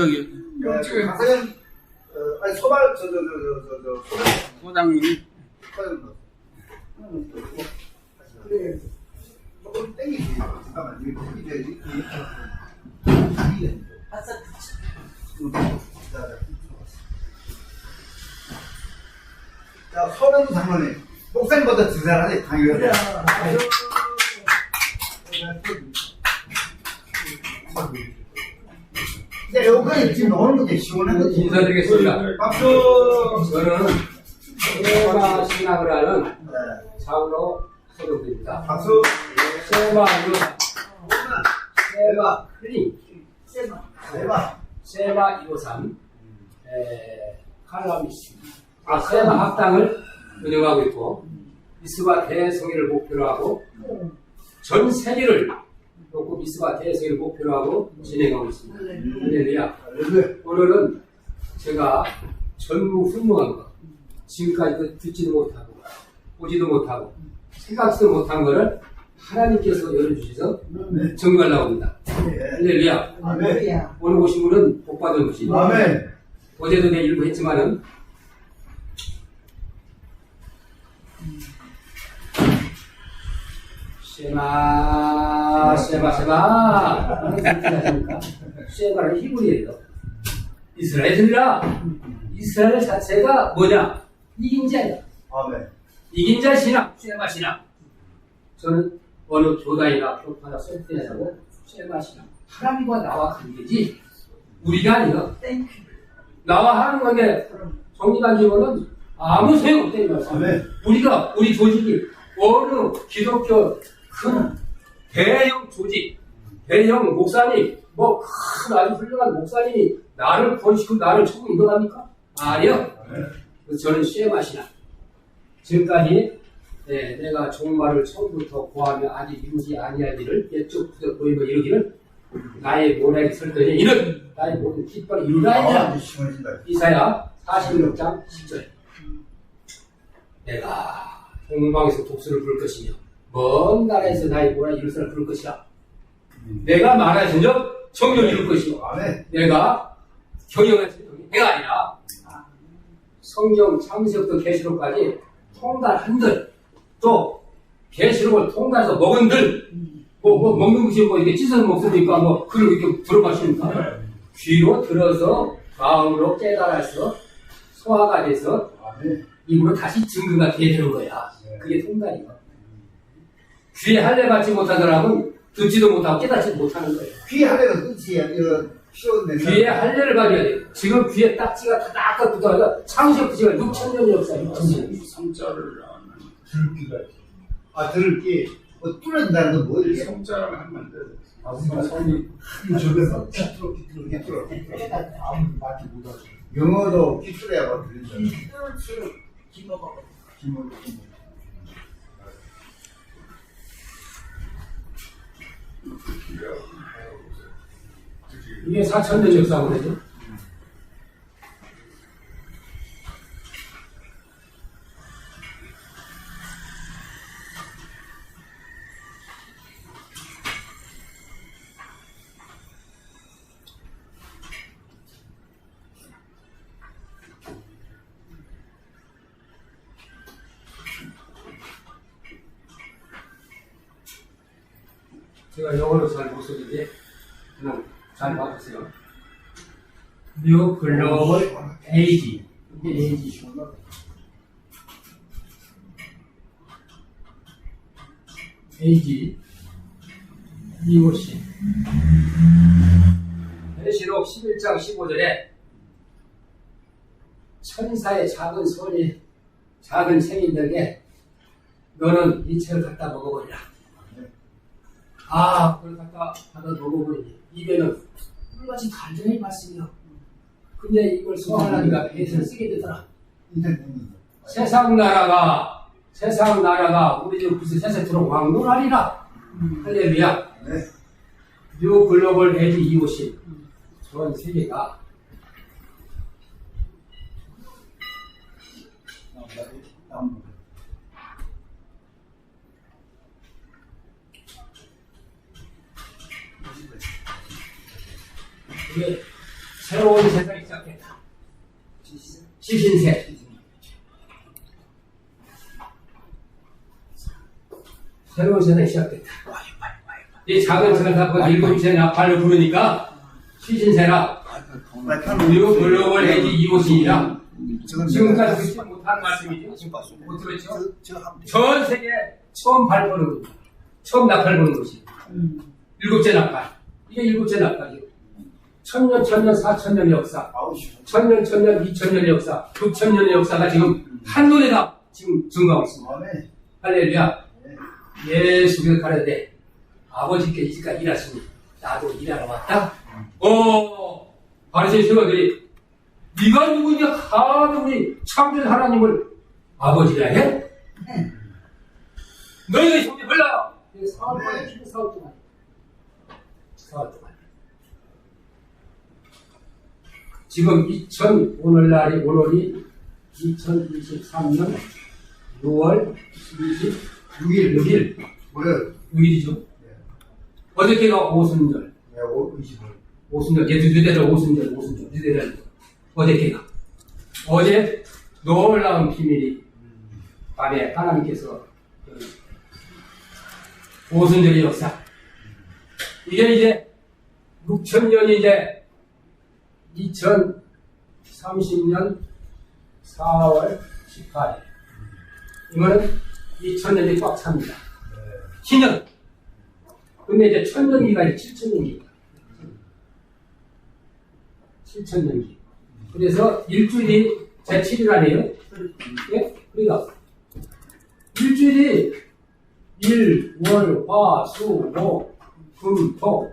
여기 네, 박사님, 어, 아니 소발 저 저 저 저저 소발 소장님이 소발 그래 조금 땡기지 잠깐만 이거 땡기지 이게 아싸 자 서른 장로님 목사님보다 두 살하지 당연히 이제 요거 지금 오는 거지 시원한 인사드리겠습니다. 박수. 저는 세마 신학을 하는 네, 장로 서동입니다. 박수. 세마 이거 세마 클링 대박 세마. 253 칼라미스 아 세마 학당을 운영하고 있고 미스바 대성회를 목표로 하고 전 세계를 놓고 미스바 대성회를 목표로 하고 진행하고 있습니다. 할렐루야. 오늘은 제가 전무후무한 거, 지금까지 듣지도 못하고, 보지도 못하고, 생각지도 못한 거를 하나님께서 열어주셔서 증거하려고 합니다. 할렐루야. 아멘 오늘 오신 분은 복받은 분이 아멘 어제도 내 일부 했지만은, 쉐마, 쉐마, 쉐마. 쉐마는 히브리예요. 이스라엘들이라 이스라엘 자체가 뭐냐? 이긴 자야. 아멘 이긴 자 신앙, 쉐마 신앙. 저는 어느 교단이나 교파나 설득하자고 쉐마 신앙. 하나님과 나와 관계지 우리가 아니라 나와 하는 건데 정리관 직원은 아무 소용 없다는 말씀. 아멘. 우리가 우리 조직이 어느 기독교 큰 대형 조직, 대형 목사님, 뭐 큰 아주 훌륭한 목사님이 나를 번시고 나를 처음 인도합니까? 아니요. 그래서 저는 쉐마시나. 지금까지 네, 내가 종말을 처음부터 구하며 아직 이루지 아니하기를 옛적부터 보이고 이루기를 나의 모래에 설더니 이는 나의 모든 깃발을 이루라 아 이사야 46장 10절 내가 동방에서 독수를 부를 것이며 먼 나라에서 나의 이룰 사람을 부를 것이라 내가 말하신 적 정령 이룰 것이요 아멘. 내가 경영한 세상이 내가 아니라 성경 창세부터 계시록까지 통달 한들 또 계시록을 통달해서 먹은들 뭐, 뭐 먹는 것이 뭐 이게 찢어서 먹습니까 뭐 그걸 이렇게 들어가십니까? 귀로 들어서 마음으로 깨달아서 소화가 돼서 입으로 다시 증거가 되는 거야. 그게 통달이야 귀에 할례 받지 못한 사람은 듣지도 못하고 깨닫지 못하는 거예요. 귀 하려는 끝이야 이거 피워낸 귀에 할례를 받아야 돼. 지금 귀에 딱지가 다닥 붙어서 창세부터 지금 6천 년 역사, 6천 년. 성자를 하는 들기가 아 들기. 뭐 뚫어진다는 건 뭐예요? 성자를 하면 돼. 아 무슨 성이 저기서 기트로 기트로 기트로 아무도 맞지 못하고 영어도 기트로야 뭐 들린다. 기모가 기모 이게 4천 년 역사거든요. 제가 영어로 잘 못 쓰는데 그냥 잘 봐주세요. 뉴 글로벌 에이지. 이게 에이지. 에이지. 이곳이. 계시록 11장 15절에 천사의 작은 손이 작은 생인들에게 너는 이 책을 갖다 먹어버리라. 아, 그걸 갖다 받아 먹어보니 입에는 물같이 단단히 봤으며 근데 이걸 소화하니까 배에서 쓰게 되더라. 세상 나라가 세상 나라가 우리들 무슨 세세토록 왕노하리라. 할렐루야. 네. 뉴 글로벌 에지 이오신 전 세계가 그게 새로운 세상이 시작됐다. 시신세. 새로운 세상이 시작됐다. 이 작은 다 일곱째 나팔을 부르니까 시신세라 그리고 글로벌 에이지 이곳이니라 지금까지 듣지 못한 말씀이죠. 못 들었죠? 전 세계 처음 발표하는 겁니다. 처음 나팔 보는 것이. 일곱째 나팔. 이게 일곱째 나팔이에요. 천년, 천년, 사천년의 역사. 천년, 천년, 이천년의 역사. 육천년의 역사가 지금 한눈에 다 지금 증가하고 있습니다. 할렐루야. 예수를 가려되 아버지께 이지가 일하시니 나도 일하러 왔다. 어, 바리새인 세가들이 네가 누구냐? 하도 우리 창조주 하나님을 아버지라 해? 너희가 형제 몰라. 사흘 동안 사흘 동안 사흘 동안 지금 2000 오늘날이 오늘이 2023년 6월 26일 6일 뭐야? 6일이죠. 어저께가 오순절. 네, 25. 오순절. 얘도 유대절 오순절 오순절. 유대절 어저께가. 어제 놀라운 비밀이 밤에 하나님께서 그 오순절의 역사. 이게 이제 6천 년이 이제 2030년 4월 18일 이거는 2000년이 꽉 찹니다 신년 근데 이제 천년기가 이제 7천년기입니다 7천년기 그래서 일주일이 제 7일 아니에요? 예? 그러니까 일주일이 일, 월, 화, 수, 목, 금, 토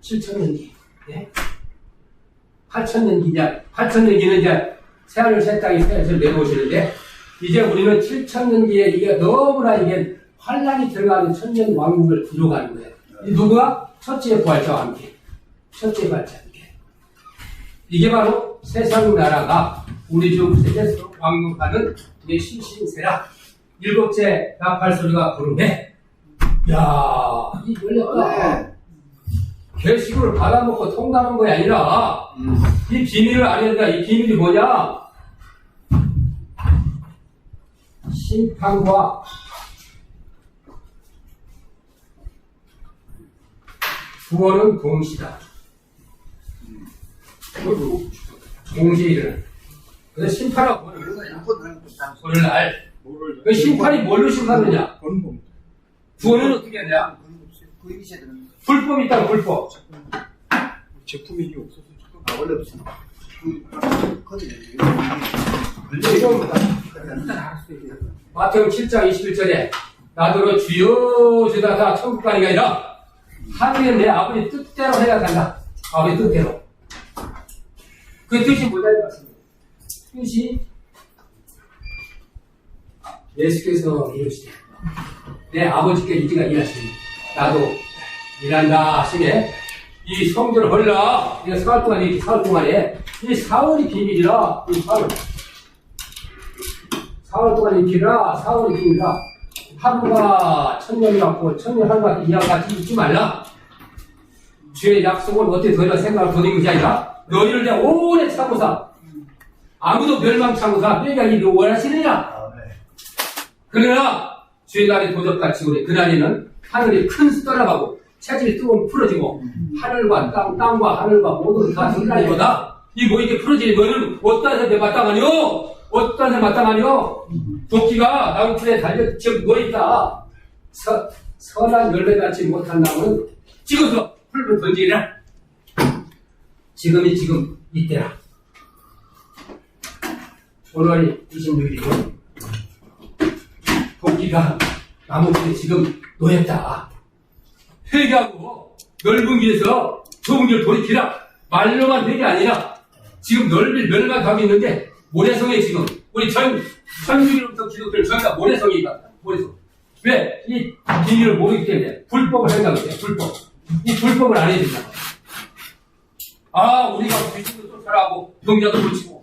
7천년기 예? 8천년 기냐 8천년 기는 이제 새하늘 새 땅이 새에서 내려오시는데 이제 우리는 7천년 기에 이게 너무나 이게 환란이 들어가는 천년 왕국을 이루어가는 거예요. 이 누구가? 첫째 부활자와 함께. 첫째 부활자와 함께. 이게 바로 세상 나라가 우리 주 세계에서 왕국하는 이게 신신세라. 일곱째 나팔 소리가 부르네. 야, 이 열렸다. 네. 결식을 받아먹고 통과하는 것이 아니라 이 비밀을 알려야 이 비밀이 뭐냐? 심판과 구원은 동시다. 동시에 일어나. 그래서 심판하고 구원은 오늘 날 그 심판이 뭘로 심판하느냐? 구원은 어떻게 하냐? 불법이 있다 불법. 제품이 없어서 아, 원래 지금 마태복음 7장 21절에 나더러 주여 주다가 천국 가니가 아니라 하늘에 내 아버지 뜻대로 해야 간다. 아버지 뜻대로. 그 뜻이 뭐냐는 말씀입니다. 뜻이 예수께서 이르시되 내 아버지께 이지가 일하시니 나도 일한다 하시네. 이 성전을 헐라 이거 사흘 동안 이 사흘 동안에 이 사월이 비밀이라 이 사월 사월 동안 익히라 사월이 비밀이라. 하루가 천년이 같고 천년 하루가 이와 같이 잊지 말라. 주의 약속을 어떻게 더이라 생각을 더는 것이 아니라 너희를 내가 오래 참고사 아무도 멸망 참고사 내가 이를 원하시느냐. 그러나 주의 날이 도적같이 오니 그날에는 하늘이 큰 떠나가고 체질이 뜨거운 풀어지고 하늘과 땅, 땅과 하늘과 모든 다 들라이거다. 이뭐 이렇게 풀어지니 너는 어떤 사람에 마땅하뇨? 어떤 사람에 마땅하뇨? 도끼가 나무 풀에 달려 지금 누워있다. 서, 선한 열매 맺지 못한 나무는 찍어서 풀로 던지라. 지금이 지금 이때라. 오늘이 26일이고 도끼가 나무 풀에 지금 놓였다. 회개하고 넓은 길에서 좁은 길 돌이키라. 말로만 되게 아니라 지금 넓이 멸망 가고 있는데 모래성에 지금 우리 전 천주교로부터 기독교를 전부 다 모래성이 있다. 모래성. 왜? 이 비밀을 모르기 때문에 불법을 생각해. 불법. 이 불법을 안 해야 된다. 아, 우리가 귀신도 쫓아라고 병자도 고치고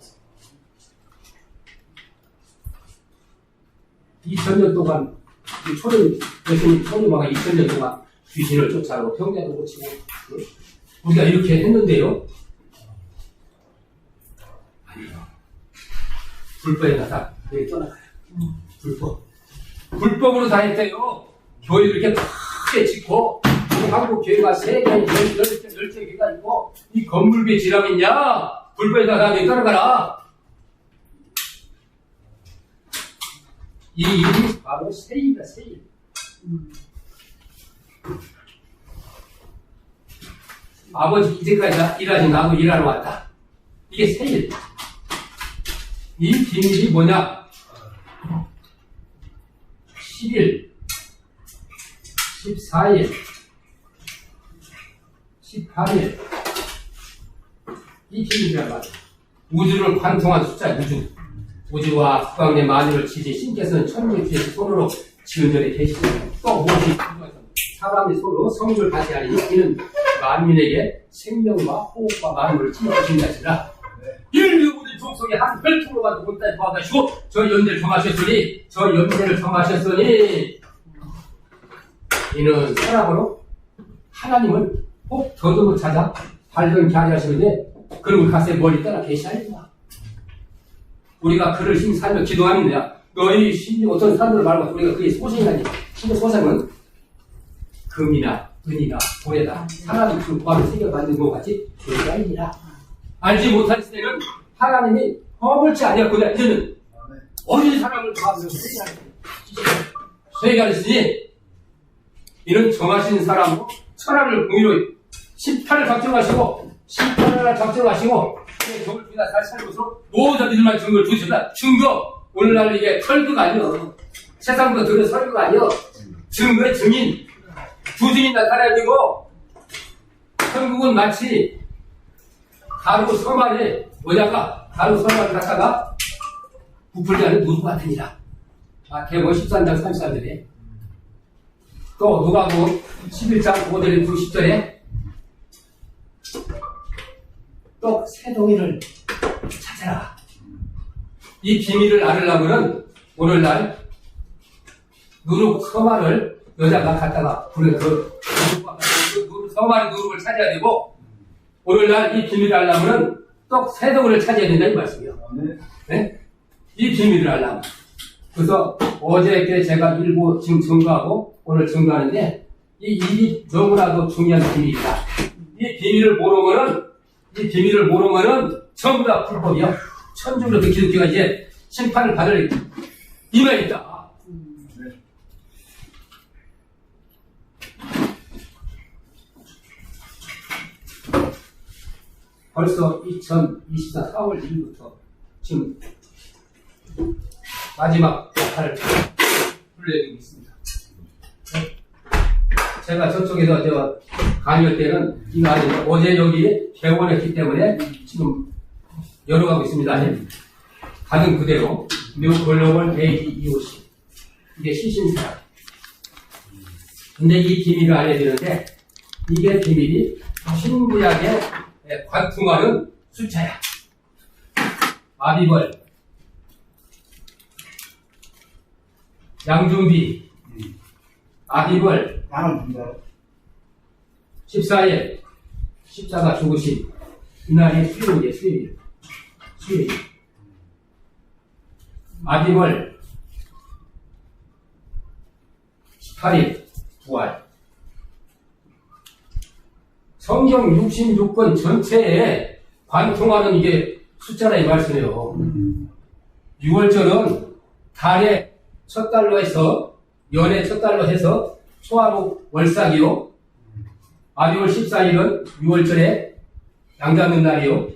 2000년 동안 이 초림, 예수님 초림화가 2000년 동안 귀신을 쫓아가고 병자도 고치고 응? 우리가 이렇게 했는데요. 아니요. 불법에 가다 여기 떠나가요. 불법. 불법으로 다 했대요. 교회를 이렇게 크게 짓고 한국 교회가 세 개, 열, 열, 열, 열째 개가 있고 이 건물비 지람 있냐? 불법에 가다 여기 떠나가라. 이 일이 바로 세일이다, 세일. 아버지 이제까지 일하지 나도 일하러 왔다. 이게 세일. 이 비밀이 뭐냐? 10일, 14일, 18일. 이 비밀이란 말이야. 우주를 관통한 숫자 우주. 우주와 국강의 만유를 지지 신께서는 천국의 주에서 손으로 지은 전에 계시고 또 무엇이 사람이 서로 성을 받지 하니 이는 만민에게 생명과 호흡과 만물을 지어주신 것이라. 인류 우리 족속의 한 혈통으로만 못다 도와가시고 저 연대를 정하셨으니 저 연대를 정하셨으니 이는 사람으로 하나님을 꼭 더듬어 찾아 발견케 하시는데 그러고 가세 멀리 떠나 계시하니까 우리가 그를 힘 살며 기도하는 거야 너희 신이 어떤 사람들 말고 우리가 그게 소생이라니? 신의 소생은 금이나 은이나 고래다 사람이 그 구하를 새겨 만든 것 같이 아니라 알지 못할 때는 하나님이 허물지 아니었거든 이제는 어린 사람을 구하면서 회개하시니 이는 정하신 사람으로 천하를 공의로 18을 작정하시고 18을 작정하시고 주다 잘 살고서 모든 이들만 증거를 주셨다. 증거. 오늘날 이게 설교가 아니요. 세상도 들은 설교가 아니요. 증거의 증인 두 증인 나타나야 되고 천국은 마치 가루 서말에 여자가 가루 서말을 갖다가 부풀지 않은 누수 같으니라. 아, 개모 13장 34절에 또 누가복 11장 5절에 90절에 또 새동이를 찾아라. 이 비밀을 알으려면은 오늘날 누룩 서말을 여자가 갖다가 부른 그 서말의 누룩을 찾아야 되고 오늘날 이 비밀을 알려면은 떡 세덩이를 찾아야 된다 이 말씀이요. 네? 이 비밀을 알려면. 그래서 어저께 제가 일부 지금 증거하고 오늘 증거하는데 이 일이 너무나도 중요한 비밀이다. 이 비밀을 모르면은 이 비밀을 모르면은 전부 다 불법이야. 천주로도 기독교가 이제 심판을 받을 이가 있다. 벌써 2024 4월 1일부터 지금 마지막 역할을 불러내고 있습니다. 네? 제가 저쪽에서 저 강의할 때는 이거 아닌데 어제 여기 개원했기 때문에 지금 열어가고 있습니다. 네? 가는 그대로 뉴 글로벌 AD EOC 이게 시신사 근데 이 비밀을 알려드리는데 이게 비밀이 신구약의 관통하는 숫자야. 아비벌, 양중비, 아비벌, 나는 분다 14일, 십자가 죽으신 이날이 수요일이에요, 수요일. 수요일. 아비벌, 18일, 부활. 성경 66권 전체에 관통하는 이게 숫자라 이 말씀이에요. 6월절은 달의 첫 달로 해서 연의 첫 달로 해서 초하목 월삭이요. 아비월 14일은 6월절에 양 잡는 날이요.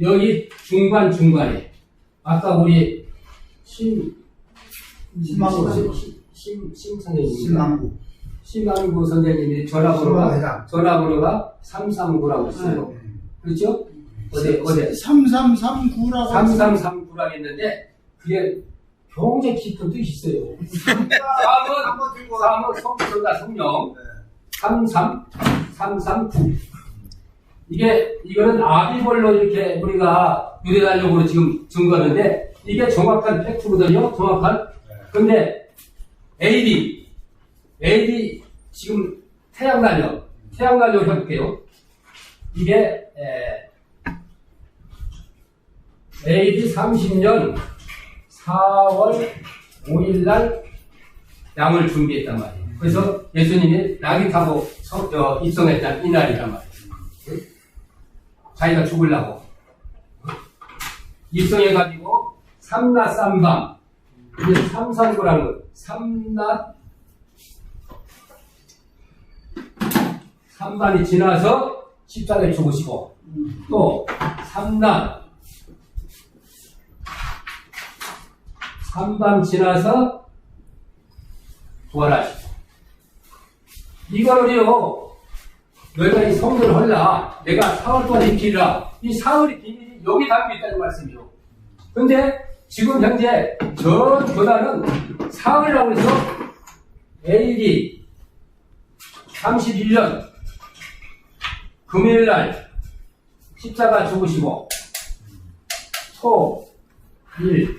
여기 중간 중간에 아까 우리 심 심망구. 심심 선생님 신랑구 심만구 선생님이 전화번호가. 전화번호가 339라고 있어요. 그렇죠? 어제 어제 3339라고 3339라고 했는데 그게 굉장히 깊은 뜻이 있어요. 3은 한번 들고 3은 성부가 성령 33 339 이게 이거는 아비벌로 이렇게 우리가 유대달력으로 지금 증거하는데 이게 정확한 팩트거든요. 정확한 근데 AD AD 지금 태양 달력 태양 달력 해볼게요. 이게 에, AD 30년 4월 5일 날 양을 준비했단 말이에요. 그래서 예수님이 낙이 타고 서- 어, 입성했던 이날이란 말이에요. 응? 자기가 죽으려고. 입성해가지고 삼낮 삼밤. 이게 삼산구라는 거. 삼낮 삼밤이 지나서 십자가에 죽으시고 또 삼낮 삼밤 지나서 부활하시고. 이거를요 너희가 이 성도를 헐라. 내가 사흘 동안 익히리라. 이 사흘의 비밀이 여기 담겨 있다는 말씀이요. 근데 지금 현재 전 교단은 사흘이라고 해서 AD 31년 금요일날 십자가 죽으시고 토, 일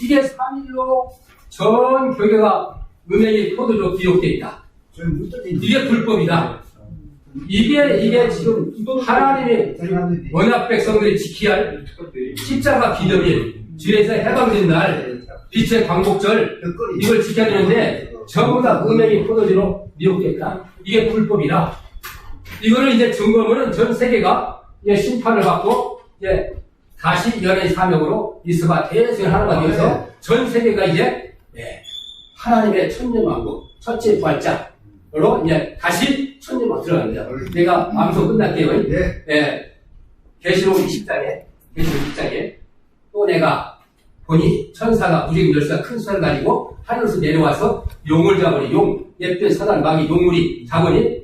이게 3일로 전 교회가 은행이 포도로 기록되어 있다. 이게 불법이다. 이게 이게 지금 하나님의 언약 백성들이 지켜야 할 십자가 기념일 주에서 해방된 날 빛의 광복절 이걸 지켜야 되는데 전부 다 은행이 포도주로 미혹됐다. 이게 불법이다. 이거를 이제 증거하면은 전 세계가 이제 심판을 받고 이제 다시 연애 사명으로 이스바 대승 하나가 되어서 전 세계가 이제 예, 하나님의 천년왕국 첫째 부활자로 이제 다시 천년왕국 들어갑니다. 내가 방송 끝날게요. 네. 예, 계시록 20장에, 계시록 20장에, 또 내가 보니 천사가 무지개 열쇠가 큰 손을 가지고 하늘에서 내려와서 용을 잡으니 용, 예쁜 사단 마귀 용물이 잡으니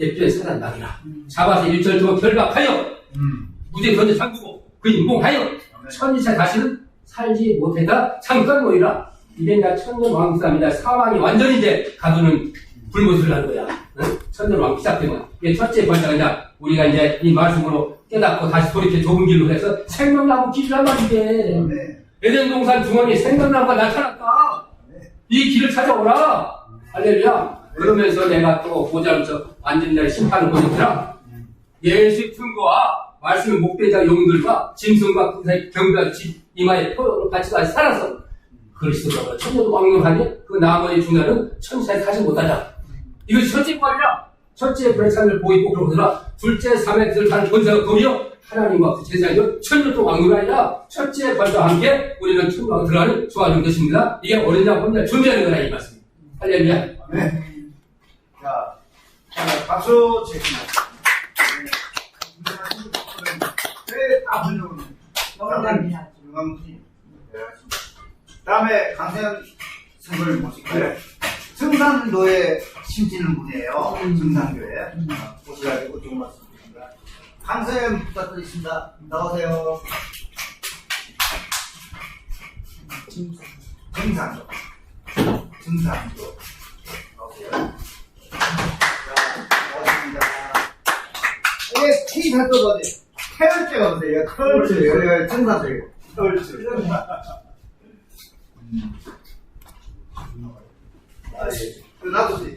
예쁜 사단 마귀라. 잡아서 일절 두고 결박하여 음. 무지개 던져 잠그고 그 인봉하여 천지차 다시는 살지 못했다 잠깐 모이라. 이제 천년 왕국사입니다. 사망이 완전히 이제 가두는 불모습을 하는 거야. 응? 천년 왕국 시작되면 이게 첫째 번째가 이제 우리가 이제 이 말씀으로 깨닫고 다시 돌이켜 좁은 길로 해서 생명나무 길이란 말이게. 네. 에덴 동산 중앙에 생명나무가 나타났다. 이 길을 찾아오라. 할렐루야. 그러면서 내가 또 보자면서 앉은 날 심판을 보여주라. 예수의 증거와 말씀의 목배자 용들과 짐승과 군사의 경비와 집 이마에 포로로 같이 다 살아서 그리스도가 천년도 왕명하니 그 나머지 중간은 천사에 가지 못하자. 이것이 첫째 부활이라. 첫째 불의참을 보이고 그러더라. 둘째 삼회를 다는 권세가 거며 하나님과 그 제사이요 천년도 왕명이 아니라 첫째 부활과 함께 우리는 천국에 들어가는 조화중 것입니다. 이게 어린자 혼자 존재하는 거라 이 말씀. 할렐루야. 네. 자, 자, 박수 치겠습니다. 네, 다 불러오네. 다음에 강세현 선생을 모실까요? 승산도에 심지는 분이에요. 승산교회. 어, 오셔가지고 좋은 말씀 드립니다. 강세현 부탁드리겠습니다. 나오세요. 승산도. 승산도. 나오세요. 자, 고맙습니다. 이게 티 살도거지. 털줄 어때요? 털줄. 여기가 청사줄. 털줄. 아, 예. 그 놔두세요.